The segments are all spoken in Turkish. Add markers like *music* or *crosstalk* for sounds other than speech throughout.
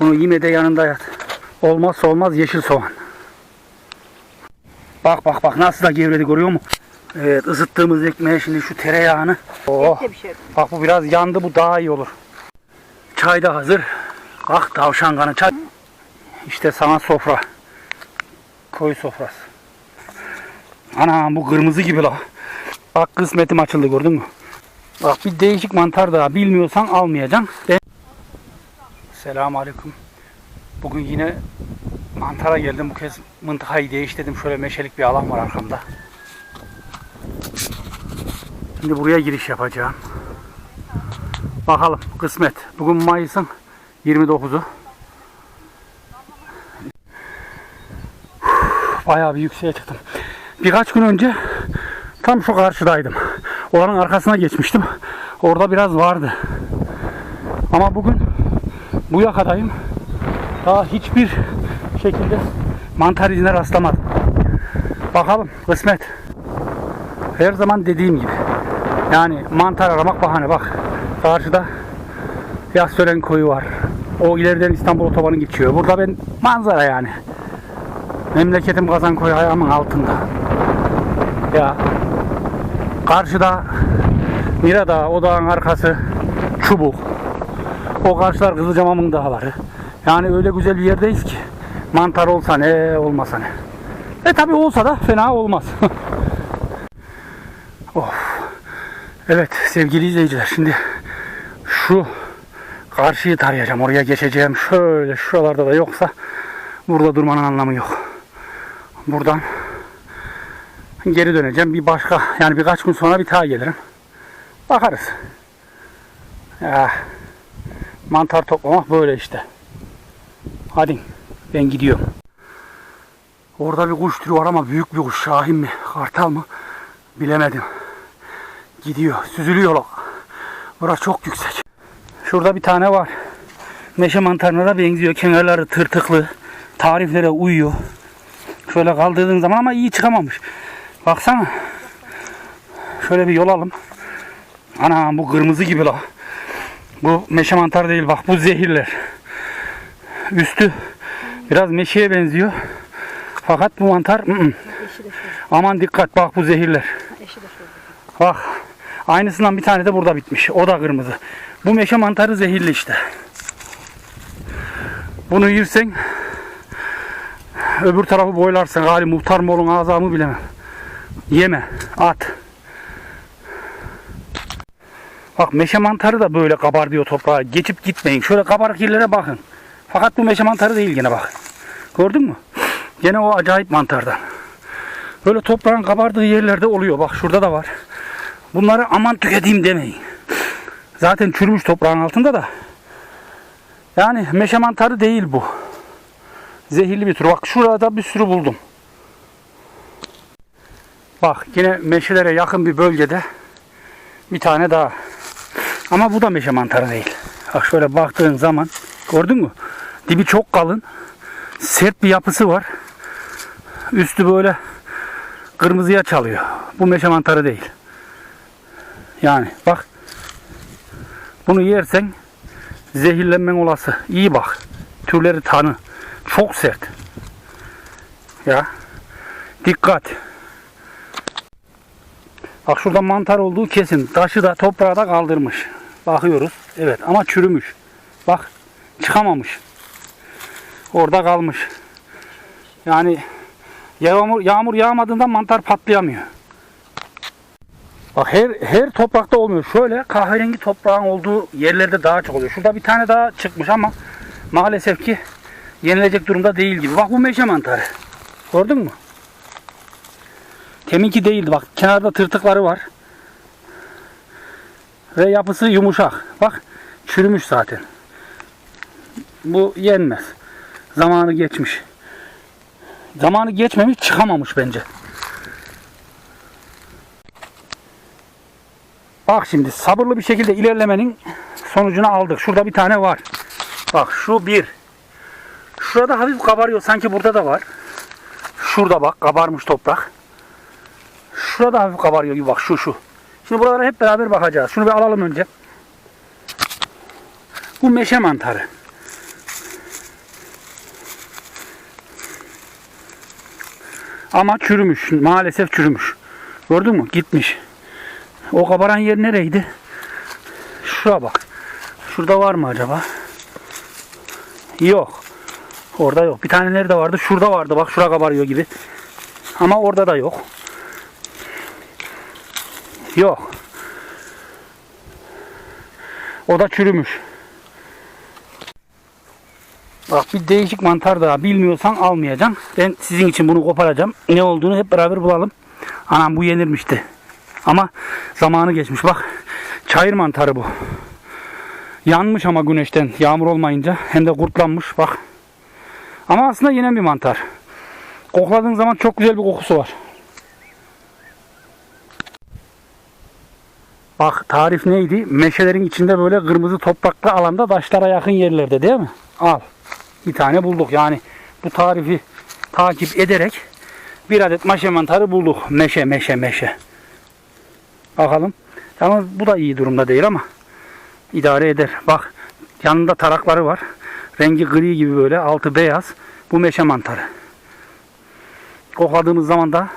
Bunu yine de yanında yat. Olmazsa olmaz yeşil soğan. Bak bak bak nasıl da gevredi görüyor musun? Evet ısıttığımız ekmeğe şimdi şu tereyağını. Oh. Pişirdim. Bak bu biraz yandı bu daha iyi olur. Çay da hazır. Bak tavşan kanı çay. İşte sana sofra. Koy sofrası. Ana bu kırmızı gibi la. Bak kısmetim açıldı gördün mü? Bak bir değişik mantar daha bilmiyorsan almayacaksın. Ben... Selamun Aleyküm. Bugün yine mantara geldim. Bu kez mıntıkayı değiştirdim. Şöyle meşelik bir alan var arkamda. Şimdi buraya giriş yapacağım. Bakalım kısmet. Bugün Mayıs'ın 29'u. Bayağı bir yükseğe çıktım. Birkaç gün önce tam şu karşıdaydım. Oranın arkasına geçmiştim. Orada biraz vardı. Ama bugün bu yakadayım. Daha hiçbir şekilde mantar izine rastlamadım. Bakalım kısmet. Her zaman dediğim gibi. Yani mantar aramak bahane bak. Karşıda Yassören koyu var. O ileriden İstanbul otobanı geçiyor. Burada ben manzara yani. Memleketim Kazan koyu ayağımın altında. Ya karşıda Mira Dağı, o dağın arkası Çubuk. O karşılar Kızılcamam'ın dağları. Yani öyle güzel bir yerdeyiz ki mantar olsa ne olmasa ne. E tabi olsa da fena olmaz. *laughs* of. Evet sevgili izleyiciler şimdi şu karşıyı tarayacağım. Oraya geçeceğim. Şöyle şuralarda da yoksa burada durmanın anlamı yok. Buradan geri döneceğim. Bir başka yani birkaç gün sonra bir daha gelirim. Bakarız. Ya, mantar toplamak böyle işte. Hadi ben gidiyorum. Orada bir kuş türü var ama büyük bir kuş. Şahin mi? Kartal mı? Bilemedim. Gidiyor. Süzülüyor. o. Burası çok yüksek. Şurada bir tane var. Meşe mantarına da benziyor. Kenarları tırtıklı. Tariflere uyuyor. Şöyle kaldırdığın zaman ama iyi çıkamamış. Baksana. Şöyle bir yol alalım. Ana bu kırmızı gibi la. Bu meşe mantarı değil bak bu zehirler. Üstü biraz meşeye benziyor. Fakat bu mantar de şurada. aman dikkat bak bu zehirler. Bak aynısından bir tane de burada bitmiş. O da kırmızı. Bu meşe mantarı zehirli işte. Bunu yersen öbür tarafı boylarsın. Gali muhtar mı olun azamı bilemem. Yeme. At. Bak meşe mantarı da böyle kabar diyor toprağa. Geçip gitmeyin. Şöyle kabarık yerlere bakın. Fakat bu meşe mantarı değil gene bak. Gördün mü? Gene o acayip mantardan. Böyle toprağın kabardığı yerlerde oluyor. Bak şurada da var. Bunları aman tüketeyim demeyin. Zaten çürümüş toprağın altında da. Yani meşe mantarı değil bu. Zehirli bir tür. Bak şurada bir sürü buldum. Bak yine meşelere yakın bir bölgede bir tane daha. Ama bu da meşe mantarı değil. Bak şöyle baktığın zaman gördün mü? Dibi çok kalın. Sert bir yapısı var. Üstü böyle kırmızıya çalıyor. Bu meşe mantarı değil. Yani bak. Bunu yersen zehirlenmen olası. İyi bak. Türleri tanı. Çok sert. Ya. Dikkat. Bak şurada mantar olduğu kesin. Taşı da toprağı da kaldırmış. Bakıyoruz. Evet ama çürümüş. Bak çıkamamış. Orada kalmış. Yani yağmur, yağmur yağmadığında mantar patlayamıyor. Bak her, her toprakta olmuyor. Şöyle kahverengi toprağın olduğu yerlerde daha çok oluyor. Şurada bir tane daha çıkmış ama maalesef ki yenilecek durumda değil gibi. Bak bu meşe mantarı. Gördün mü? Teminki değildi. Bak kenarda tırtıkları var. Ve yapısı yumuşak. Bak çürümüş zaten. Bu yenmez. Zamanı geçmiş. Zamanı geçmemiş çıkamamış bence. Bak şimdi sabırlı bir şekilde ilerlemenin sonucunu aldık. Şurada bir tane var. Bak şu bir. Şurada hafif kabarıyor. Sanki burada da var. Şurada bak kabarmış toprak şurada hafif kabarıyor gibi bak şu şu. Şimdi buralara hep beraber bakacağız. Şunu bir alalım önce. Bu meşe mantarı. Ama çürümüş. Maalesef çürümüş. Gördün mü? Gitmiş. O kabaran yer nereydi? Şura bak. Şurada var mı acaba? Yok. Orada yok. Bir tane nerede vardı? Şurada vardı. Bak şura kabarıyor gibi. Ama orada da yok. Yok. O da çürümüş. Bak bir değişik mantar daha bilmiyorsan almayacağım. Ben sizin için bunu koparacağım. Ne olduğunu hep beraber bulalım. Anam bu yenirmişti. Ama zamanı geçmiş. Bak çayır mantarı bu. Yanmış ama güneşten yağmur olmayınca hem de kurtlanmış bak. Ama aslında yenen bir mantar. Kokladığın zaman çok güzel bir kokusu var. Bak tarif neydi? Meşelerin içinde böyle kırmızı topraklı alanda taşlara yakın yerlerde değil mi? Al. Bir tane bulduk. Yani bu tarifi takip ederek bir adet meşe mantarı bulduk. Meşe meşe meşe. Bakalım. Yalnız bu da iyi durumda değil ama idare eder. Bak yanında tarakları var. Rengi gri gibi böyle altı beyaz. Bu meşe mantarı. Kokladığımız zaman da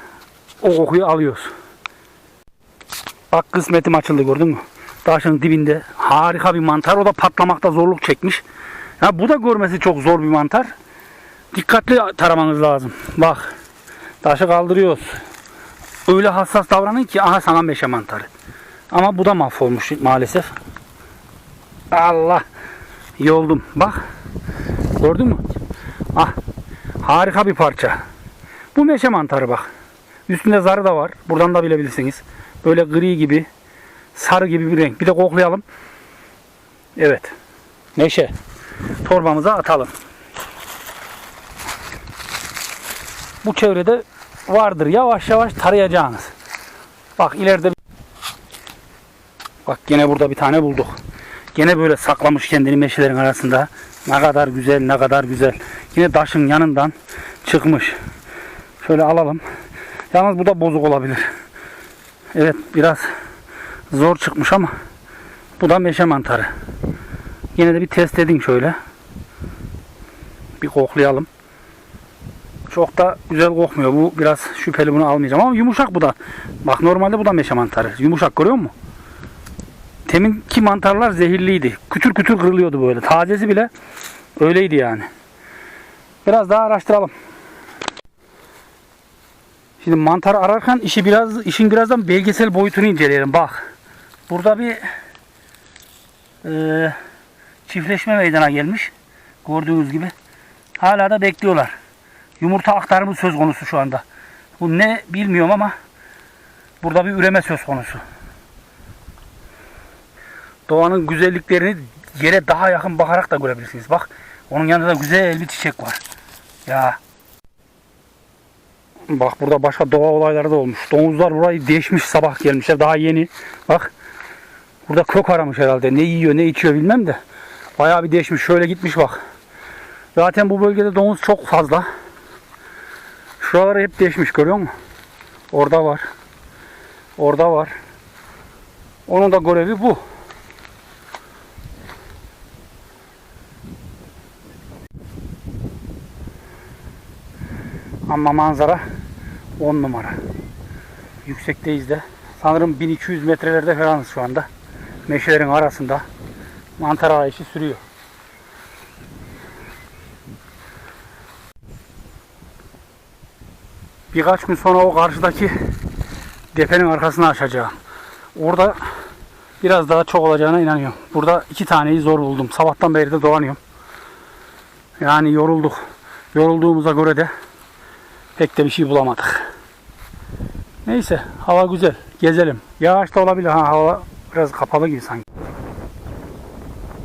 o kokuyu alıyoruz. Bak kısmetim açıldı gördün mü? Taşın dibinde harika bir mantar. O da patlamakta zorluk çekmiş. Ya bu da görmesi çok zor bir mantar. Dikkatli taramanız lazım. Bak. Taşı kaldırıyoruz. Öyle hassas davranın ki aha sana meşe mantarı. Ama bu da mahvolmuş maalesef. Allah. Yoldum. Bak. Gördün mü? Ah. Harika bir parça. Bu meşe mantarı bak. Üstünde zarı da var. Buradan da bilebilirsiniz. Böyle gri gibi, sarı gibi bir renk. Bir de koklayalım. Evet. Meşe. Torbamıza atalım. Bu çevrede vardır. Yavaş yavaş tarayacağınız. Bak ileride Bak gene burada bir tane bulduk. Gene böyle saklamış kendini meşelerin arasında. Ne kadar güzel, ne kadar güzel. Yine taşın yanından çıkmış. Şöyle alalım. Yalnız bu da bozuk olabilir. Evet biraz zor çıkmış ama bu da meşe mantarı. Yine de bir test edin şöyle. Bir koklayalım. Çok da güzel kokmuyor. Bu biraz şüpheli bunu almayacağım ama yumuşak bu da. Bak normalde bu da meşe mantarı. Yumuşak görüyor musun? Teminki mantarlar zehirliydi. Kütür kütür kırılıyordu böyle. Tazesi bile öyleydi yani. Biraz daha araştıralım. Şimdi mantar ararken işi biraz işin birazdan belgesel boyutunu inceleyelim. Bak. Burada bir e, çiftleşme meydana gelmiş. Gördüğünüz gibi. Hala da bekliyorlar. Yumurta aktarımı söz konusu şu anda. Bu ne bilmiyorum ama burada bir üreme söz konusu. Doğanın güzelliklerini yere daha yakın bakarak da görebilirsiniz. Bak onun yanında da güzel bir çiçek var. Ya Bak burada başka doğa olayları da olmuş. Domuzlar burayı deşmiş sabah gelmişler. Daha yeni. Bak. Burada kök aramış herhalde. Ne yiyor ne içiyor bilmem de. Bayağı bir deşmiş. Şöyle gitmiş bak. Zaten bu bölgede domuz çok fazla. Şuraları hep deşmiş görüyor musun? Orada var. Orada var. Onun da görevi bu. Ama manzara 10 numara. Yüksekteyiz de. Sanırım 1200 metrelerde falanız şu anda. Meşelerin arasında. Mantar arayışı sürüyor. Birkaç gün sonra o karşıdaki depenin arkasını açacağım. Orada biraz daha çok olacağına inanıyorum. Burada iki taneyi zor buldum. Sabahtan beri de dolanıyorum. Yani yorulduk. Yorulduğumuza göre de pek de bir şey bulamadık. Neyse hava güzel. Gezelim. Yağış da olabilir. Ha, hava biraz kapalı gibi sanki.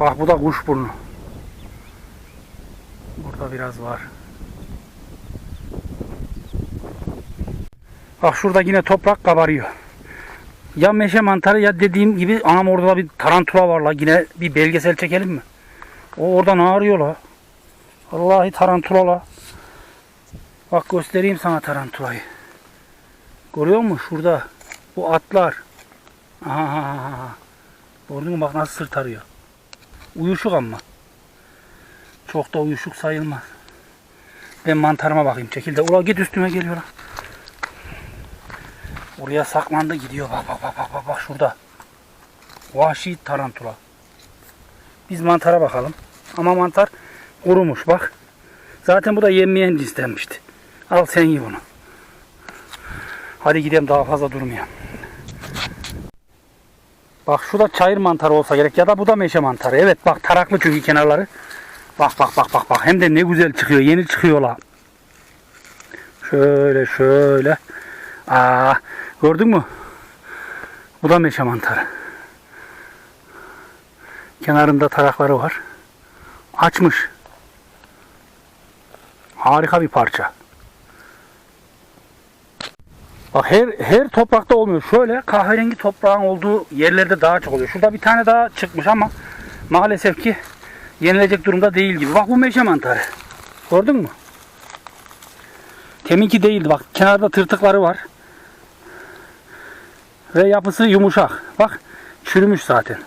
Bak bu da kuş burnu. Burada biraz var. Bak şurada yine toprak kabarıyor. Ya meşe mantarı ya dediğim gibi anam orada da bir tarantula var la. Yine bir belgesel çekelim mi? O orada ne arıyor la? Vallahi tarantula la. Bak göstereyim sana tarantulayı. Görüyor musun? Şurada. Bu atlar. Gördün mü? Bak nasıl sırt arıyor. Uyuşuk ama. Çok da uyuşuk sayılmaz. Ben mantarıma bakayım. Çekil de. Ula git üstüme geliyor. lan. Oraya saklandı gidiyor. Bak bak bak bak bak, bak şurada. Vahşi tarantula. Biz mantara bakalım. Ama mantar kurumuş bak. Zaten bu da yenmeyen cinstenmişti. Al sen ye bunu. Hadi gidelim daha fazla durmayalım. Bak şu da çayır mantarı olsa gerek ya da bu da meşe mantarı. Evet bak taraklı çünkü kenarları. Bak bak bak bak bak hem de ne güzel çıkıyor. Yeni çıkıyorlar. Şöyle şöyle. Aa, gördün mü? Bu da meşe mantarı. Kenarında tarakları var. Açmış. Harika bir parça. Her her toprakta olmuyor. Şöyle kahverengi toprağın olduğu yerlerde daha çok oluyor. Şurada bir tane daha çıkmış ama maalesef ki yenilecek durumda değil gibi. Bak bu meşe mantarı. Gördün mü? Teminki değildi. Bak kenarda tırtıkları var. Ve yapısı yumuşak. Bak çürümüş zaten.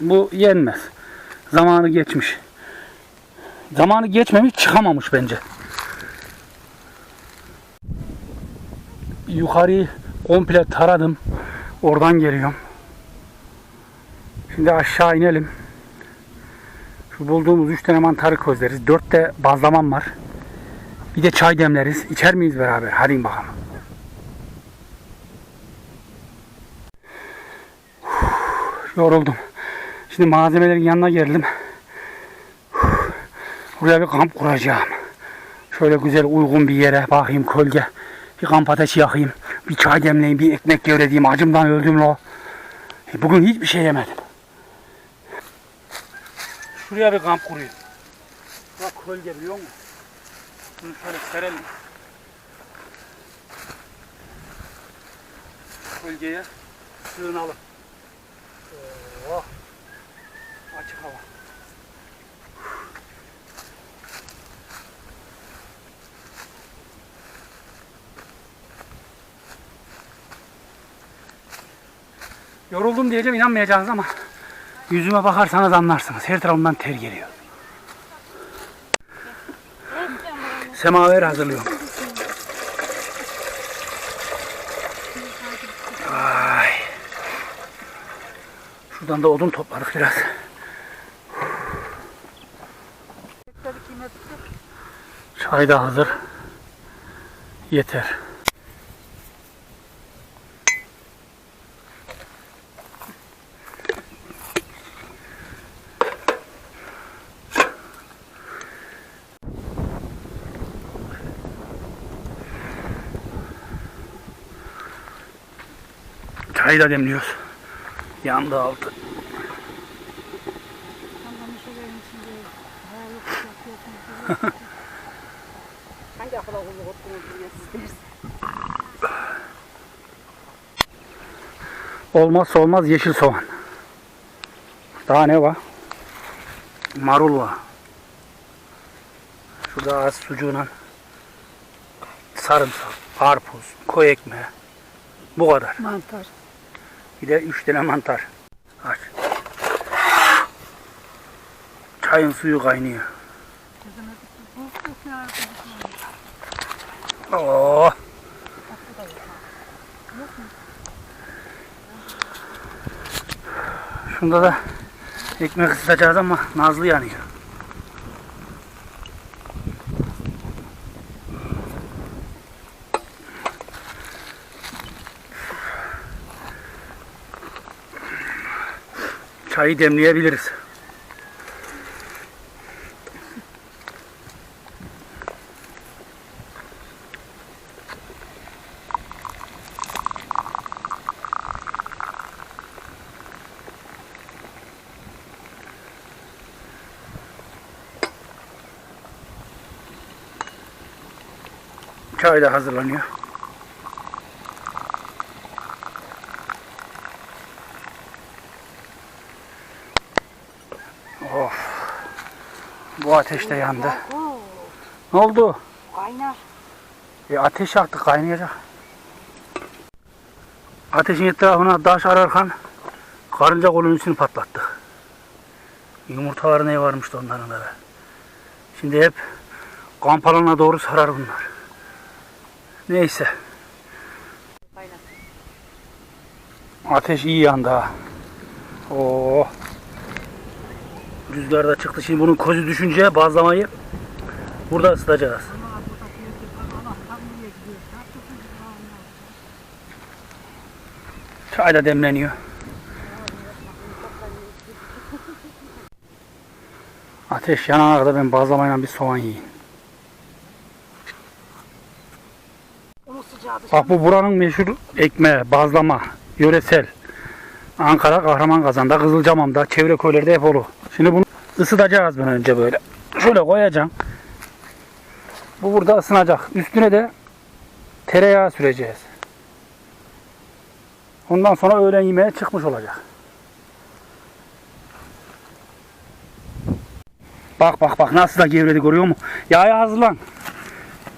Bu yenmez. Zamanı geçmiş. Zamanı geçmemiş çıkamamış bence. Yukarıyı komple taradım. Oradan geliyorum. Şimdi aşağı inelim. Şu bulduğumuz üç tane mantarı közleriz. Dört de bazlamam var. Bir de çay demleriz. İçer miyiz beraber? Hadi bakalım. Uf, Yoruldum. Şimdi malzemelerin yanına geldim. Uf, Buraya bir kamp kuracağım. Şöyle güzel uygun bir yere bakayım kölge. Bir kamp ateşi yakayım. Bir çay demleyeyim, bir ekmek gevredeyim. Acımdan öldüm lo. E, Bugün hiçbir şey yemedim. Şuraya bir kamp kurayım. Bak kölge biliyor musun? Bunu şöyle serelim. Kölgeye sığınalım. Oh. Açık hava. Yoruldum diyeceğim inanmayacaksınız ama yüzüme bakarsanız anlarsınız. Her tarafımdan ter geliyor. Semaver hazırlıyorum. Ay. Şuradan da odun topladık biraz. Çay da hazır. Yeter. Çayı da demliyoruz. Yandı altı. Hangi akıla kulluk ottunuz. Olmazsa olmaz yeşil soğan. Daha ne var? Marul var. Şurada az sucuğuna sarımsak, karpuz, koy ekmeği. Bu kadar. Mantar. Bir de üç tane mantar. Aç. Çayın suyu kaynıyor. Oo. Şunda da ekmek ısıtacağız ama nazlı yanıyor. Çayı demleyebiliriz. Çay da hazırlanıyor. Of. Bu ateş de yandı. Ne oldu? kaynar. E ateş yaktı kaynayacak. Ateşin etrafına taş ararken karınca kolonisini patlattık. Yumurtaları ne varmıştı onların da be. Şimdi hep kamp alanına doğru sarar bunlar. Neyse. Ateş iyi yandı ha. Oo. Rüzgar da çıktı. Şimdi bunun közü düşünce bazlamayı burada ısıtacağız. Çay da demleniyor. Ateş yanana kadar ben bazlamayla bir soğan yiyeyim. Bak bu buranın meşhur ekmeği, bazlama, yöresel. Ankara Kahraman Kızılcamam'da, çevre köylerde hep olur. Şimdi bunu ısıtacağız ben önce böyle. Şöyle koyacağım. Bu burada ısınacak. Üstüne de tereyağı süreceğiz. Ondan sonra öğlen yemeğe çıkmış olacak. Bak bak bak nasıl da gevredi görüyor musun? Yağa hazırlan.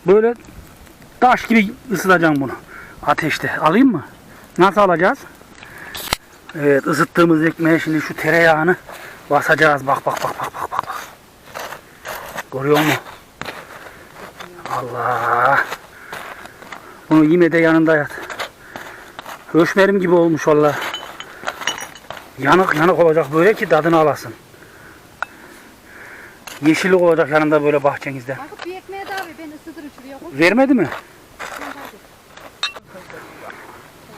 Böyle taş gibi ısıtacağım bunu. Ateşte. Alayım mı? Nasıl alacağız? Evet ısıttığımız ekmeğe şimdi şu tereyağını basacağız. Bak bak bak bak bak bak. bak. Görüyor musun? Allah. Bunu yine de yanında yat. Höşmerim gibi olmuş valla. Yanık yanık olacak böyle ki tadını alasın. Yeşillik olacak yanında böyle bahçenizde. Bakıp bir ekmeğe daha ver. Ben ısıtırım şuraya koy. Vermedi mi?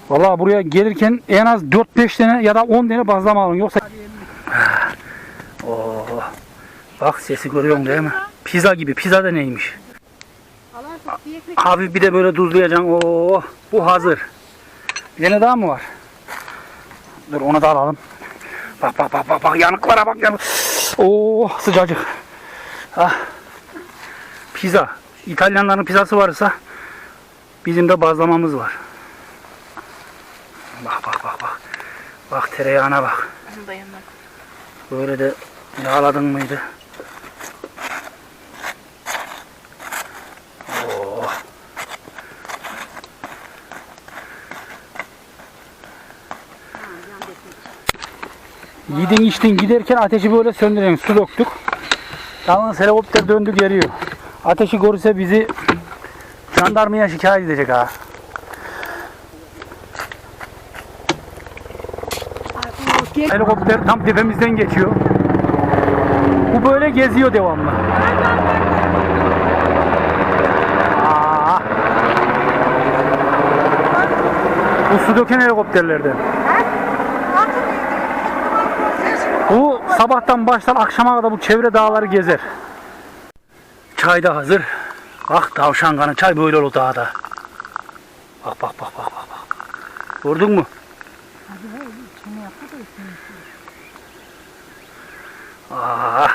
Vallahi buraya gelirken en az 4-5 tane ya da 10 tane bazlama alın yoksa. Bak sesi görüyorsun değil mi? Pizza gibi. Pizza da neymiş? Abi bir de böyle tuzlayacaksın. Oo, bu hazır. Tane daha mı var? Dur onu da alalım. Bak bak bak bak bak yanıklara bak yanık. Oo sıcacık. Ah. Pizza. İtalyanların pizzası varsa bizim de bazlamamız var. Bak bak bak bak. Bak tereyağına bak. Böyle de yağladın mıydı? Yedin içtin giderken ateşi böyle söndürelim. Su döktük. Yalnız helikopter döndü geliyor. Ateşi görürse bizi jandarmaya şikayet edecek ha. Helikopter tam tepemizden geçiyor. Bu böyle geziyor devamlı. Aa. Bu su döken helikopterlerden. Bu sabahtan başlar akşama kadar bu çevre dağları gezer. Çay da hazır. Bak tavşan kanı çay böyle olur dağda. Bak bak bak bak bak. bak. Gördün mü? Aa.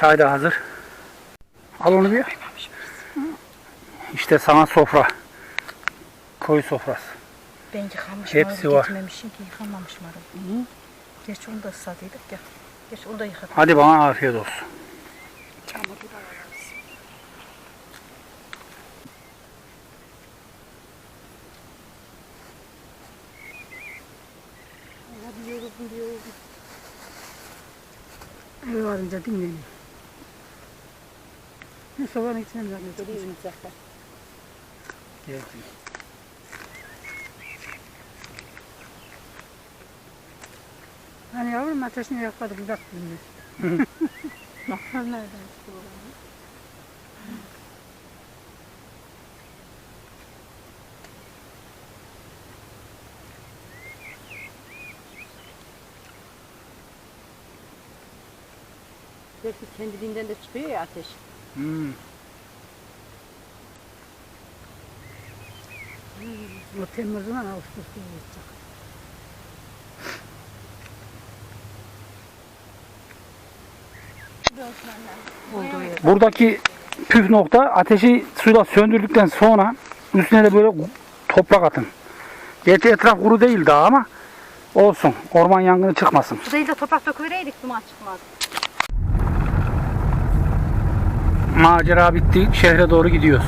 Çay da hazır. Al onu bir. İşte sana sofra. Koy sofrası. Ben yıkamışım. Hepsi var. Getirmemişim ki yıkamamışım arada. Gerçi onu da ısladıydık ya. Gerçi onu da yıkadım. Hadi bana afiyet olsun. Hadi yoruldum yoruldum. Eve varınca dinleneyim. Ne sobanın içine mi yapıyorsun? Geliyorum zaten. Hani yavrum ateşini yakmadık uzak dinle. Nereden çıktı bu? Belki kendiliğinden de çıkıyor ya ateş. Hmm. O Temmuz'un Ağustos'ta olacak. Olduğu yer. Buradaki püf nokta ateşi suyla söndürdükten sonra üstüne de böyle toprak atın. Gerçi etraf kuru değil daha ama olsun. Orman yangını çıkmasın. Su değil de toprak döküvereydik duman çıkmaz. Macera bitti. Şehre doğru gidiyoruz.